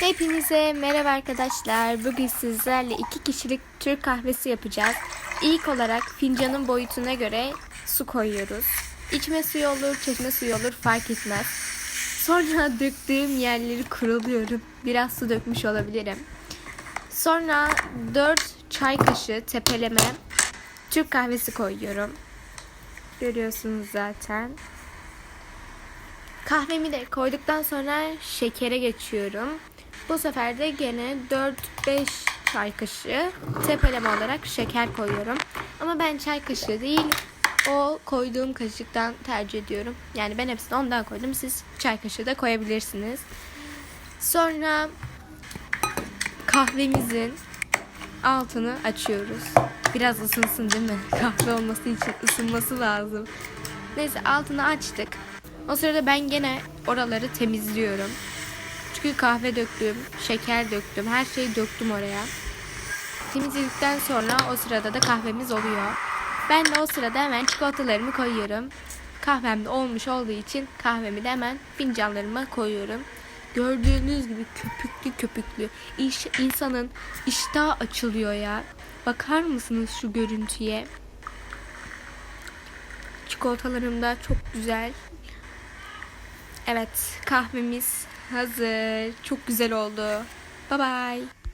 Hepinize merhaba arkadaşlar. Bugün sizlerle iki kişilik Türk kahvesi yapacağız. İlk olarak fincanın boyutuna göre su koyuyoruz. İçme suyu olur, çeşme suyu olur fark etmez. Sonra döktüğüm yerleri kuruluyorum. Biraz su dökmüş olabilirim. Sonra 4 çay kaşığı tepeleme Türk kahvesi koyuyorum. Görüyorsunuz zaten. Kahvemi de koyduktan sonra şekere geçiyorum. Bu sefer de gene 4-5 çay kaşığı tepeleme olarak şeker koyuyorum. Ama ben çay kaşığı değil o koyduğum kaşıktan tercih ediyorum. Yani ben hepsini ondan koydum. Siz çay kaşığı da koyabilirsiniz. Sonra kahvemizin altını açıyoruz. Biraz ısınsın değil mi? Kahve olması için ısınması lazım. Neyse altını açtık. O sırada ben gene oraları temizliyorum. Çünkü kahve döktüm, şeker döktüm, her şeyi döktüm oraya. Temizledikten sonra o sırada da kahvemiz oluyor. Ben de o sırada hemen çikolatalarımı koyuyorum. Kahvem de olmuş olduğu için kahvemi de hemen fincanlarıma koyuyorum. Gördüğünüz gibi köpüklü köpüklü. İş, insanın iştahı açılıyor ya. Bakar mısınız şu görüntüye? Çikolatalarım da çok güzel. Evet kahvemiz hazır. Çok güzel oldu. Bye bye.